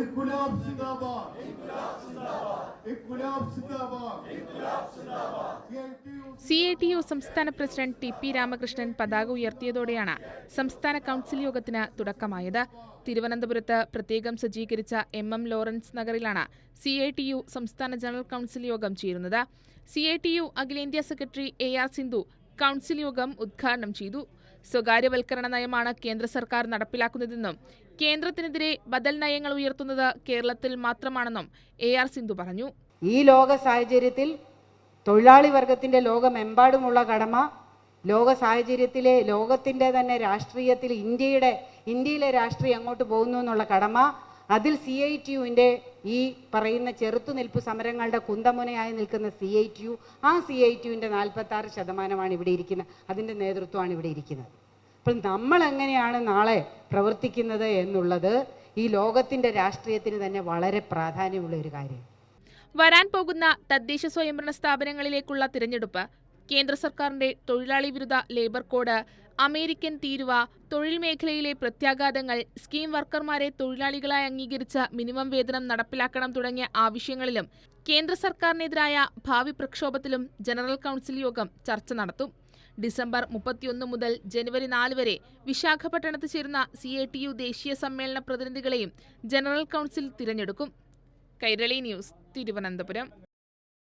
इनकुलाब जिंदाबाद इनकुलाब जिंदाबाद CITU C I T U സംസ്ഥാന പ്രസിഡന്റ് ടി പി രാമകൃഷ്ണൻ പതാക ഉയർത്തിയതോടെയാണ് സംസ്ഥാന കൗൺസിൽ യോഗത്തിന് തുടക്കമായത് തിരുവനന്തപുരത്ത് പ്രത്യേകം സജ്ജീകരിച്ച എം എം ലോറൻസ് നഗറിലാണ് സി ഐ ടി യു സംസ്ഥാന ജനറൽ കൗൺസിൽ യോഗം ചേരുന്നത് സി ഐ ടി യു അഖിലേന്ത്യാ secretary A R Sindhu council യോഗം ഉദ്ഘാടനം ചെയ്തു സ്വകാര്യവൽക്കരണ നയമാണ് കേന്ദ്ര സർക്കാർ നടപ്പിലാക്കുന്നതെന്നും കേന്ദ്രത്തിനെതിരെ ബദൽ നയങ്ങൾ ഉയർത്തുന്നത് കേരളത്തിൽ മാത്രമാണെന്നും എ ആർ സിന്ധു പറഞ്ഞു. ഈ ലോക സാഹചര്യത്തിൽ തൊഴിലാളി വർഗത്തിന്റെ ലോകമെമ്പാടുമുള്ള കടമ ലോക സാഹചര്യത്തിലെ ലോകത്തിന്റെ തന്നെ രാഷ്ട്രീയത്തിൽ ഇന്ത്യയുടെ ഇന്ത്യയിലെ രാഷ്ട്രീയം അങ്ങോട്ട് പോകുന്നു എന്നുള്ള കടമ അതിൽ സി ഐ ടി യുവിന്റെ ഈ പറയുന്ന ചെറുത്തുനിൽപ്പ് സമരങ്ങളുടെ കുന്തമുനയായി നിൽക്കുന്ന സി ഐ ടി യു ആ സി ഐ ടി യുവിന്റെ നാൽപ്പത്തി ആറ് ശതമാനമാണ് ഇവിടെ ഇരിക്കുന്നത്. അതിന്റെ നേതൃത്വമാണ് ഇവിടെ ഇരിക്കുന്നത്. അപ്പം നമ്മൾ എങ്ങനെയാണ് നാളെ പ്രവർത്തിക്കുന്നത് എന്നുള്ളത് ഈ ലോകത്തിന്റെ രാഷ്ട്രീയത്തിന് തന്നെ വളരെ പ്രാധാന്യമുള്ള ഒരു കാര്യം. വരാൻ പോകുന്ന തദ്ദേശ സ്വയംഭരണ സ്ഥാപനങ്ങളിലേക്കുള്ള തിരഞ്ഞെടുപ്പ് കേന്ദ്ര സർക്കാരിന്റെ തൊഴിലാളി വിരുദ്ധ ലേബർ കോഡ് അമേരിക്കൻ തീരുവ തൊഴിൽ മേഖലയിലെ പ്രത്യാഘാതങ്ങൾ സ്കീം വർക്കർമാരെ തൊഴിലാളികളായി അംഗീകരിച്ച മിനിമം വേതനം നടപ്പിലാക്കണം തുടങ്ങിയ ആവശ്യങ്ങളിലും കേന്ദ്ര സർക്കാരിനെതിരായ ഭാവി പ്രക്ഷോഭത്തിലും ജനറൽ കൗൺസിൽ യോഗം ചർച്ച നടത്തും. ഡിസംബർ മുപ്പത്തിയൊന്ന് മുതൽ ജനുവരി നാല് വരെ വിശാഖപട്ടണത്ത് ചേരുന്ന സി എ ടി യു ദേശീയ സമ്മേളന പ്രതിനിധികളെയും ജനറൽ കൗൺസിൽ തിരഞ്ഞെടുക്കും. കൈരളി ന്യൂസ് തിരുവനന്തപുരം.